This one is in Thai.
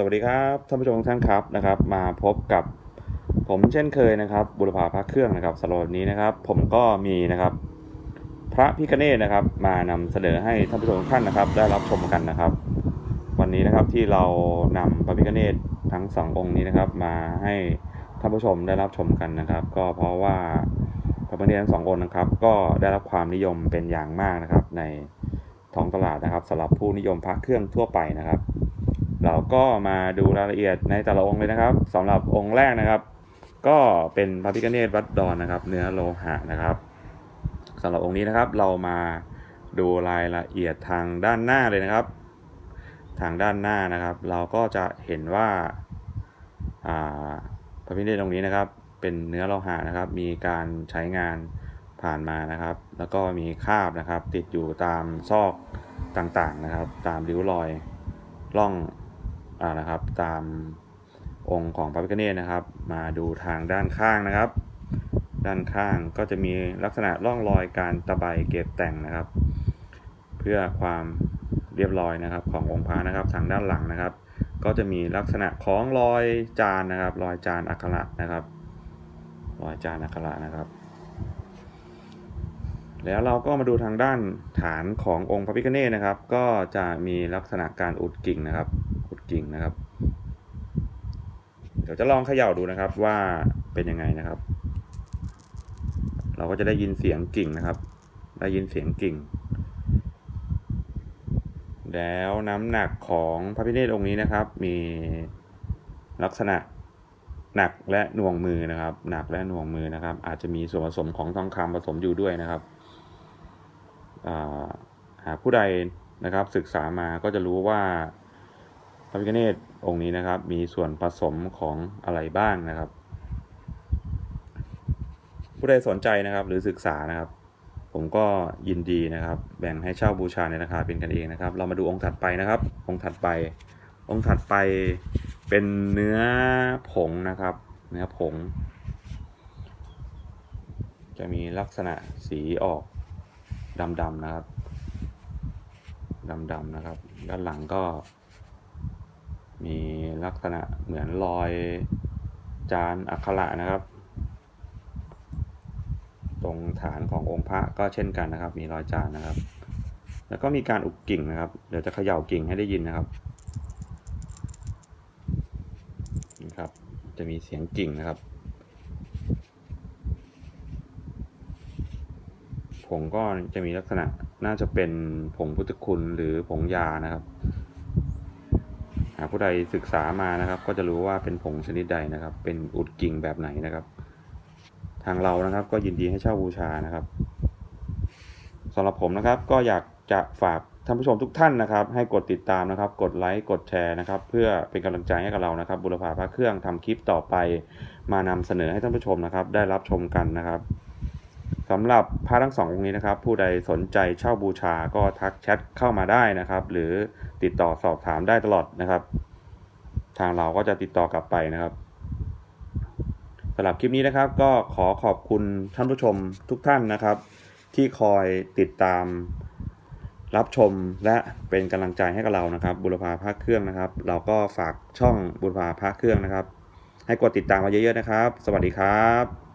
สวัสดีครับท่านผู้ชมทุกท่านครับนะครับ มาพบกับผมเช่นเคยนะครับ บุรพาพระเครื่องนะครับสำหรับวันนี้นะครับ ผมก็มีนะครับ พระพิคเนตนะครับ มานำเสนอให้ท่านผู้ชมทุกท่านนะครับ ได้รับชมกันนะครับ วันนี้นะครับที่เรานำพระพิคเนตทั้งสององค์นี้นะครับ มาให้ท่านผู้ชมได้รับชมกันนะครับ ก็เพราะว่าพระพิคเนตทั้งสององค์นะครับ ก็ได้รับความนิยมเป็นอย่างมากนะครับ ในท้องตลาดนะครับสำหรับผู้นิยมพระเครื่องทั่วไปนะครับ เราก็มาดูรายละเอียดในแต่ละองค์เลยนะครับสำหรับองค์แรกนะครับ ก็เป็นพระพิฆเนศวัดดอนนะครับ เนื้อโลหะนะครับสำหรับองค์นี้นะครับ เรามาดูรายละเอียดทางด้านหน้าเลยนะครับ ทางด้านหน้านะครับ เราก็จะเห็นว่าพระพิฆเนศองค์นี้นะครับ เป็นเนื้อโลหะนะครับ มีการใช้งานผ่านมานะครับ แล้วก็มีคราบนะครับ ติดอยู่ตามซอกต่างๆนะครับ ตามริ้วรอยร่อง นะครับ ตามองค์ของพระพิฆเนศนะครับ มาดูทางด้านข้างนะครับ ด้านข้างก็จะมีลักษณะร่องรอยการตะไบเก็บแต่งนะครับ เพื่อความเรียบร้อยนะครับขององค์พระนะครับ ทางด้านหลังนะครับ ก็จะมีลักษณะของรอยจานนะครับ รอยจานอักขระนะครับ รอยจานอักขระนะครับ แล้วเราก็มาดูทางด้านฐานขององค์พระพิฆเนศนะครับ ก็จะมีลักษณะการอุดกิ่งนะครับ อุดกิ่งนะครับ เดี๋ยวจะลองเขย่าดูนะครับว่าเป็นยังไงนะครับ เราก็จะได้ยินเสียงกิ่งนะครับ ได้ยินเสียงกิ่ง แล้วน้ำหนักของพระพิเนศองค์นี้นะครับ มีลักษณะหนักและหน่วงมือนะครับ หนักและหน่วงมือนะครับ อาจจะมีส่วนผสมของทองคำผสมอยู่ด้วยนะครับหากผู้ใดนะครับศึกษามาก็จะรู้ว่า พระพิฆเนศองค์นี้นะครับ มีส่วนผสมของอะไรบ้างนะครับ ผู้ใดสนใจนะครับ หรือศึกษานะครับ ผมก็ยินดีนะครับ แบ่งให้เช่าบูชาในราคาเป็นกันเองนะครับ เรามาดูองค์ถัดไปนะครับ องค์ถัดไป องค์ถัดไปเป็นเนื้อผงนะครับ เนื้อผง จะมีลักษณะสีออกดำๆนะครับดำๆนะครับ ด้านหลังก็ มีลักษณะเหมือนรอยจานอักขระนะครับ ตรงฐานขององค์พระก็เช่นกันนะครับ มีรอยจานนะครับ แล้วก็มีการอุกกิ่งนะครับ เดี๋ยวจะเขย่ากิ่งให้ได้ยินนะครับนี่ครับ จะมีเสียงกิ่งนะครับ ผงก็จะมีลักษณะน่าจะเป็นผงพุทธคุณหรือผงยานะครับากผู้ใดศึกษามานะครับ ก็จะรู้ว่าเป็นผงชนิดใดนะครับ เป็นอุดกิ่งแบบไหนนะครับ ทางเรานะครับก็ยินดีให้เช่าบูชานะครับสำหรับผมนะครับก็อยากจะฝากท่านผู้ชมทุกท่านนะครับ ให้กดติดตามนะครับ กดไลค์กดแชร์นะครับ เพื่อเป็นกำลังใจให้กับเรานะครับ บุรพาพระเครื่องทำคลิปต่อไป มานำเสนอให้ท่านผู้ชมนะครับ ได้รับชมกันนะครับสำหรับพระทั้งสององค์นี้นะครับ ผู้ใดสนใจเช่าบูชาก็ทักแชทเข้ามาได้นะครับ หรือ ติดต่อสอบถามได้ตลอดนะครับ ทางเราก็จะติดต่อกลับไปนะครับสำหรับคลิปนี้นะครับก็ขอขอบคุณท่านผู้ชมทุกท่านนะครับ ที่คอยติดตามรับชมและเป็นกำลังใจให้กับเรานะครับ บุรพาพระเครื่องนะครับ เราก็ฝากช่องบุรพาพระเครื่องนะครับ ให้กดติดตามมาเยอะๆนะครับ สวัสดีครับ